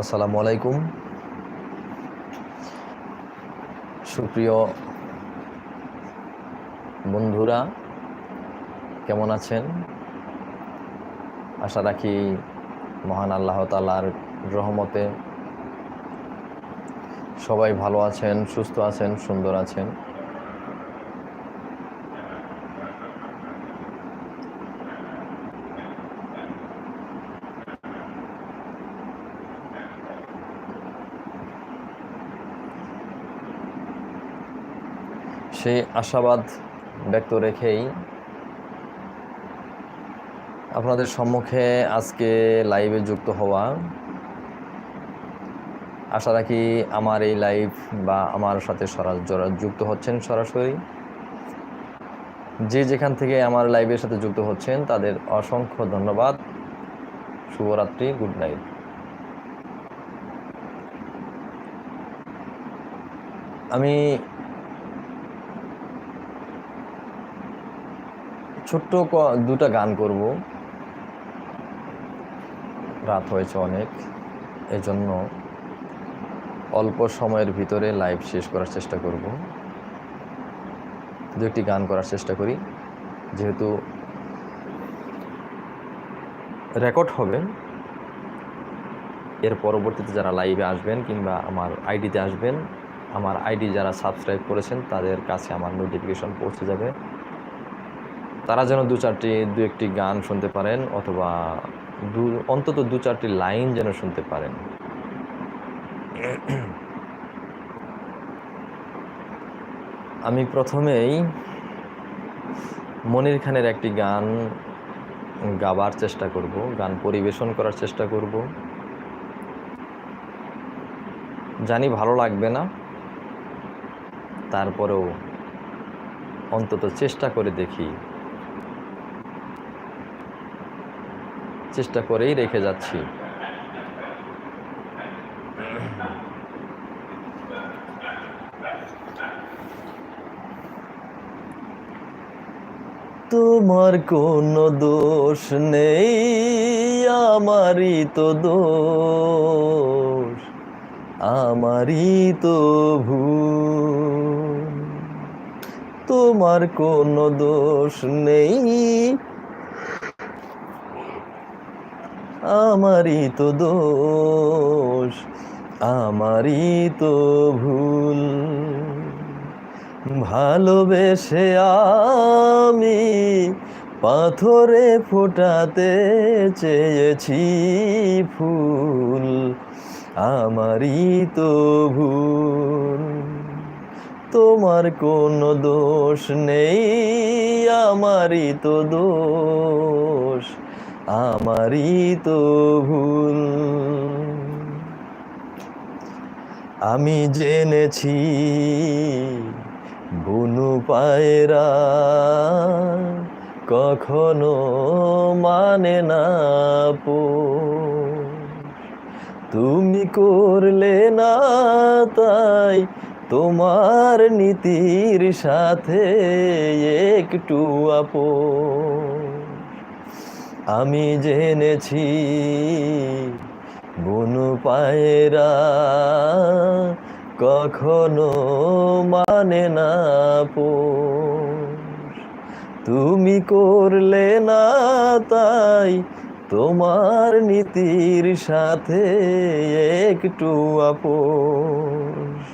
আসসালামু আলাইকুম। সুপ্রিয় বন্ধুরা, কেমন আছেন? আশা রাখি মহান আল্লাহ তালার রহমতে সবাই ভালো আছেন, সুস্থ আছেন, সুন্দর আছেন। সেই আশাবাদ ব্যক্ত রেখেই আপনাদের সম্মুখে আজকে লাইভে যুক্ত হওয়া। আশা রাখি আমার এই লাইভ বা আমার সাথে সরাসরি যুক্ত হচ্ছেন সরাসরি, যে যেখান থেকে আমার লাইভের সাথে যুক্ত হচ্ছেন, তাদের অসংখ্য ধন্যবাদ। শুভরাত্রি গুড নাইট আমি ছোট্ট দুটা গান করব। রাত হয়েছে অনেক। এজন্য অল্প সময়ের ভিতরে লাইভ শেষ করার চেষ্টা করব। দু একটি গান করার চেষ্টা করি। যেহেতু রেকর্ড হবে, এর পরবর্তীতে যারা লাইভে আসবেন কিংবা আমার আইডিতে আসবেন, আমার আইডি যারা সাবস্ক্রাইব করেছেন, তাদের কাছে আমার নোটিফিকেশন পৌঁছে যাবে। তারা যেন দু চারটি, দু একটি গান শুনতে পারেন অথবা দু, অন্তত দু চারটি লাইন যেন শুনতে পারেন। আমি প্রথমেই মনির খানের একটি গান গাবার চেষ্টা করব, গান পরিবেশন করার চেষ্টা করব। জানি ভালো লাগবে না, তারপরেও অন্তত চেষ্টা করে দেখি চেষ্টা করেই রেখে যাচ্ছি। তোমার কোনো দোষ নেই, আমারই তো দোষ, আমারই তো ভুল। তোমার কোনো দোষ নেই আমারই তো দোষ, আমারই তো ভুল। ভালোবেসে আমি পাথরে ফোটাতে চেয়েছি ফুল, আমারই তো ভুল। তোমার কোনো দোষ নেই, আমারই তো দোষ। আমারই তো ভুল। আমি জেনেছি বুনু পায়রা কখনো মানে না পো। তুমি করলে না তাই তোমার নীতির সাথে একটু আপোষ আমি জেনেছি, বনু পায়রা কখনো মানে না পো তুমি করলে না তাই তোমার নীতির সাথে একটু আপোষ।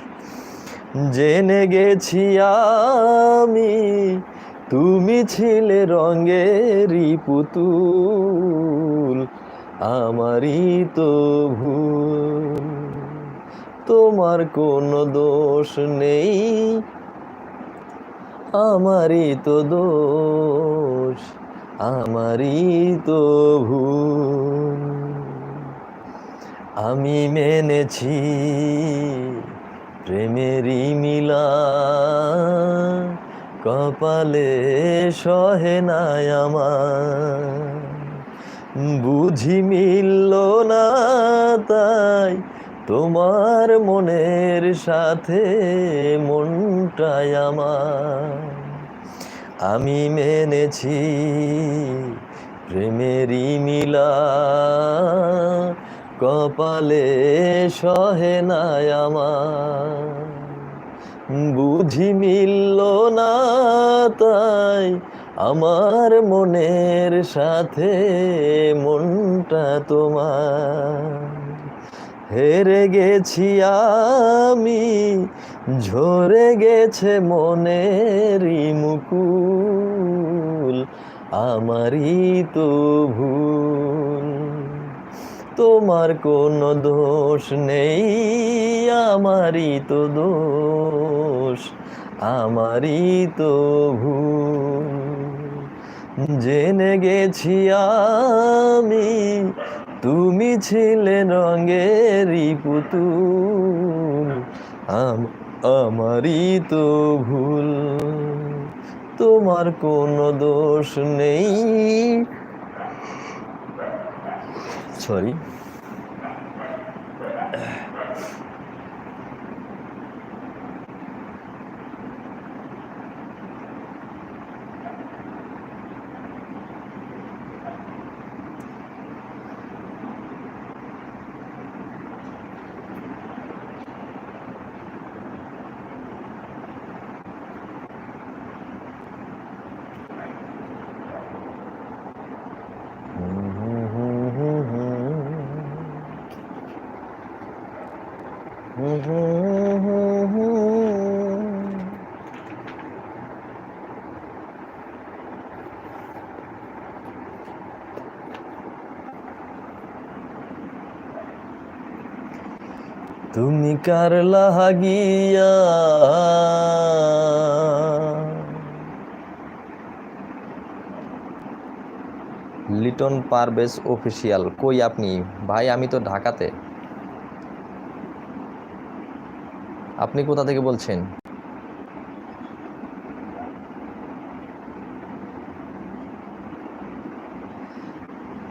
জেনে গেছি আমি তুমি ছিলে রঙেরই পুতুল, আমারই তো ভুল। তোমার কোনো দোষ নেই, আমারই তো দোষ, আমারই তো ভুল। আমি মেনেছি প্রেমেরই মিলা কপালে সহে নাই আমার। বুঝি মিলল না তাই তোমার মনের সাথে মনটাই আমার। আমি মেনেছি প্রেমেরই মিলা, কপালে সহে নাই আমার। বুঝি মিলল না তাই আমার মনের সাথে মনটা তোমার। হেরে গেছি আমি, ঝরে গেছে মনেরই মুকুল, আমারই তো ভুল। তোমার কোনো দোষ নেই, আমারই তো দোষ, আমারই তো ভুল। জেনে গেছি আমি, তুমি ছিলে রঙেরই পুতুল, আম- আমারই তো ভুল। তোমার কোনো দোষ নেই সরি তুমি কার লিটন পারবেস অফিসিয়াল, কই আপনি? ভাই, আমি তো ঢাকাতে। আপনি কোথা থেকে বলছেন?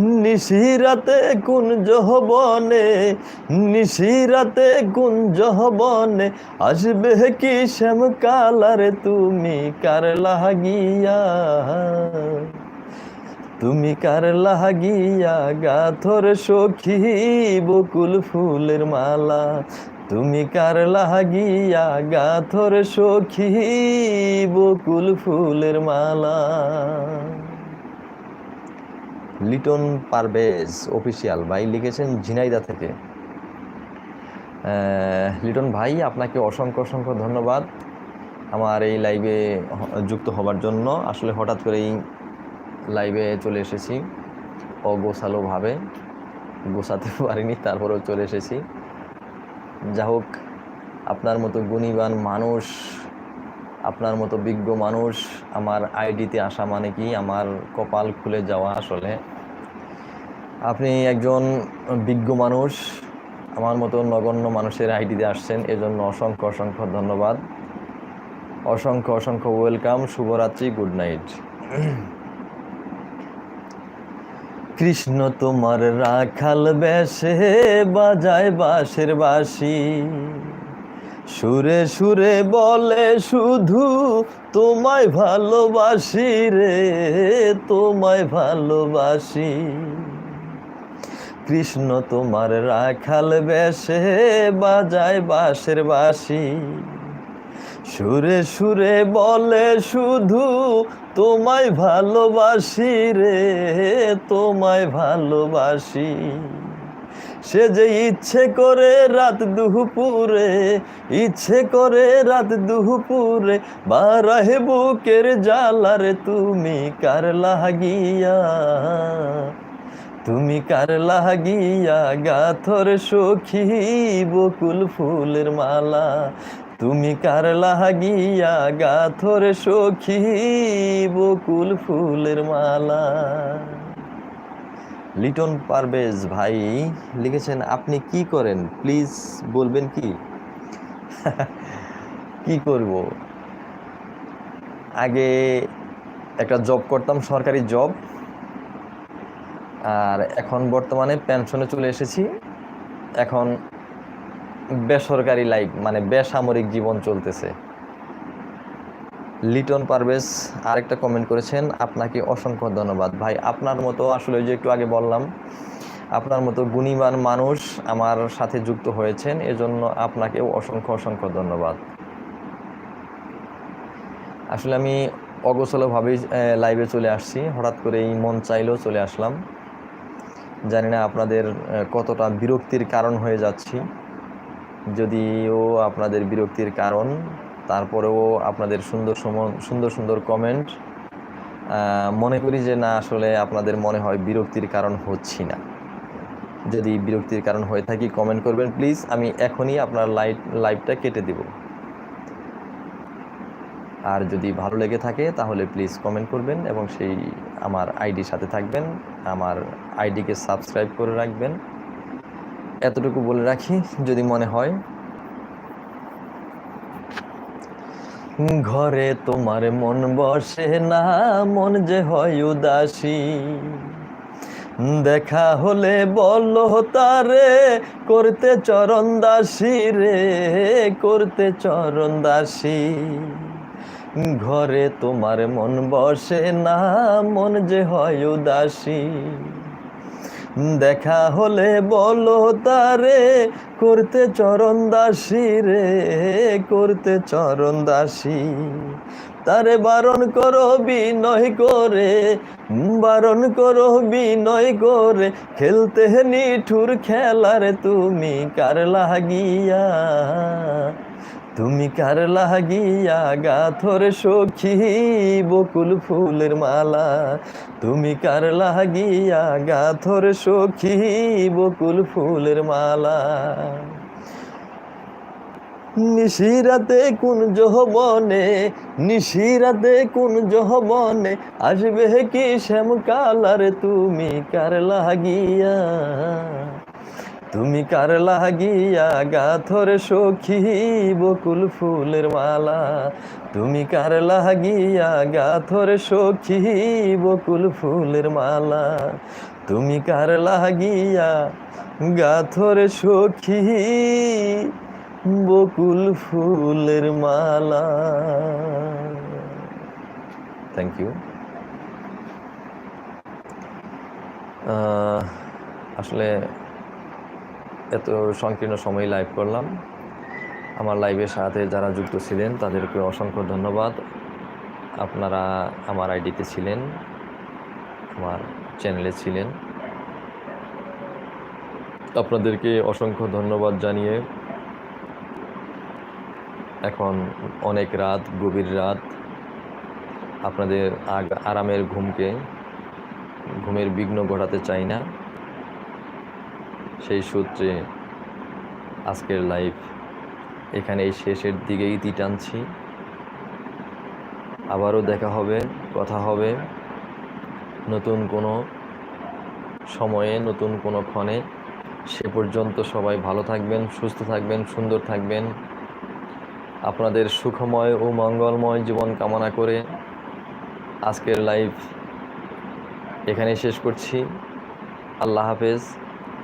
নিশিরাতে কুঞ্জ বনে নিশিরাতে কুঞ্জ বনে আসবে কি শ্যাম কালারে তুমি কার লাগিয়া? তুমি কার লাগিয়া গাথর সখী বকুল ফুলের মালা? তুমি কার লাগিয়া গাথর সখী বকুল ফুলের মালা? লিটন পারভেজ, অফিসিয়াল ভাই, লিখেছেন ঝিনাইদা থেকে। লিটন ভাই, আপনাকে অসংখ্য অসংখ্য ধন্যবাদ আমার এই লাইভে যুক্ত হবার জন্য। আসলে হঠাৎ করেই লাইভে চলে এসেছি অগোছালোভাবে। গোছাতে পারিনি, তারপরেও চলে এসেছি। যা হোক, আপনার মতো গুণীবান মানুষ, আপনার মতো বিজ্ঞ মানুষ, আমার আইডিতে আসা মানে কি? আমার কপাল খুলে যাওয়া আসলে। আপনি একজন বিজ্ঞ মানুষ, আমার মতো নগণ্য মানুষের আইডিতে আসছেন, এজন্য অসংখ্য অসংখ্য ধন্যবাদ। অসংখ্য অসংখ্য ওয়েলকাম, শুভরাত্রি, গুড নাইট। কৃষ্ণ তোমার রাখাল বেশে বাজায় বাঁশের বাঁশি। সুরে সুরে বলে শুধু তোমায় ভালোবাসি রে, তোমায় ভালোবাসি। কৃষ্ণ তোমার রাখাল বেশে বাজায় বাঁশের বাসি সুরে সুরে বলে শুধু তোমায় ভালোবাসি রে, তোমায় ভালোবাসি। সে যে ইচ্ছে করে রাত দুপুরে, ইচ্ছে করে রাত দুপুরে, বারাহে বুকের জ্বালারে তুমি কার লাগিয়া? তুমি কার লাগিয়া গাথর সখী বকুল ফুলের মালা? তুমি কার লাগিয়া গাথর সখী বকুল ফুলের মালা? লিটন পারভেজ ভাই লিখেছেন, আপনি কি করেন? প্লিজ বলবেন কি? কি করব? আগে একটা জব করতাম, সরকারি জব। আর এখন বর্তমানে পেনশনে চলে এসেছি। এখন বেসরকারি লাইফ মানে বেসামরিক জীবন চলতেছে। লিটন পারভেজ আরেকটা কমেন্ট করেছেন, আপনাকে অসংখ্য ধন্যবাদ। ভাই, আপনার মতো আসলে যে একটু আগে বললাম, আপনার মতো গুণীমান মানুষ আমার সাথে যুক্ত হয়েছেন, এজন্য আপনাকেও অসংখ্য অসংখ্য ধন্যবাদ। আসলে আমি অগোছলভাবেই লাইভে চলে আসছি। হঠাৎ করেই মন চাইলেও চলে আসলাম। জানি না আপনাদের কতটা বিরক্তির কারণ হয়ে যাচ্ছি। যদিও আপনাদের বিরক্তির কারণ, তারপরেও আপনাদের সুন্দর সুন্দর সুন্দর কমেন্ট মনে করি যে না, আসলে আপনাদের মনে হয় বিরক্তির কারণ হচ্ছি না। যদি বিরক্তির কারণ হয়ে থাকি কমেন্ট করবেন প্লিজ আমি এখনই আপনার লাইট লাইভটা কেটে দেব। আর যদি ভালো লেগে থাকে, তাহলে প্লিজ কমেন্ট করবেন এবং সেই আমার আইডি সাথে থাকবেন, আমার আইডিকে সাবস্ক্রাইব করে রাখবেন। এতটুকু বলে রাখি, যদি মনে হয়। ঘরে তোমার মন বসে না, মন যে হয় উদাসী। দেখা হলে বলো তারে, করতে চরণ দাসী রে, করতে চরণ দাসী। ঘরে তোমার মন বসে না, মন যে হয় উদাসী। দেখা হলে বলো তারে, করতে চরণ দাসী রে, করতে চরণ দাসী। তারে বারণ করো বিনয় করে, বারণ করো বিনয় করে, খেলতে নিঠুর খেলার তুমি কার লাগিয়া? তুমি কার লাগিয়া গাথর সখী? বকুল ফুলের মালা। তুমি কার লাগিয়া গাথর সখী? বকুল ফুলের মালা। নিশিরাতে কোন জহবনে নিশিরাতে কোন জহবনে আসবে কি শ্যাম কালার তুমি কার লাগিয়া তুমি কার লাগিয়া গাথর সখী বকুল ফুলের মালা? তুমি কার লাগিয়া গাথর সখী বকুল ফুলের মালা? তুমি কার লাগিয়া গাথর সখী বকুল ফুলের মালা? থ্যাংক ইউ আসলে এত সংকীর্ণ সময় লাইভ করলাম। আমার লাইভের সাথে যারা যুক্ত ছিলেন, তাদেরকে অসংখ্য ধন্যবাদ। আপনারা আমার আইডিতে ছিলেন, আমার চ্যানেলে ছিলেন। আপনাদেরকে অসংখ্য ধন্যবাদ জানিয়ে এখন অনেক রাত, গভীর রাত। আপনাদের আরামের ঘুমকে, ঘুমের বিঘ্ন ঘটাতে চাই না। সেই সূত্রে আজকের লাইভ এখানে এই শেষের দিকেই ইতি টানছি। আবারও দেখা হবে, কথা হবে নতুন কোনো সময়ে, নতুন কোনো ক্ষণে। সে পর্যন্ত সবাই ভালো থাকবেন, সুস্থ থাকবেন, সুন্দর থাকবেন। আপনাদের সুখময় ও মঙ্গলময় জীবন কামনা করে আজকের লাইভ এখানেই শেষ করছি। আল্লাহ হাফেজ।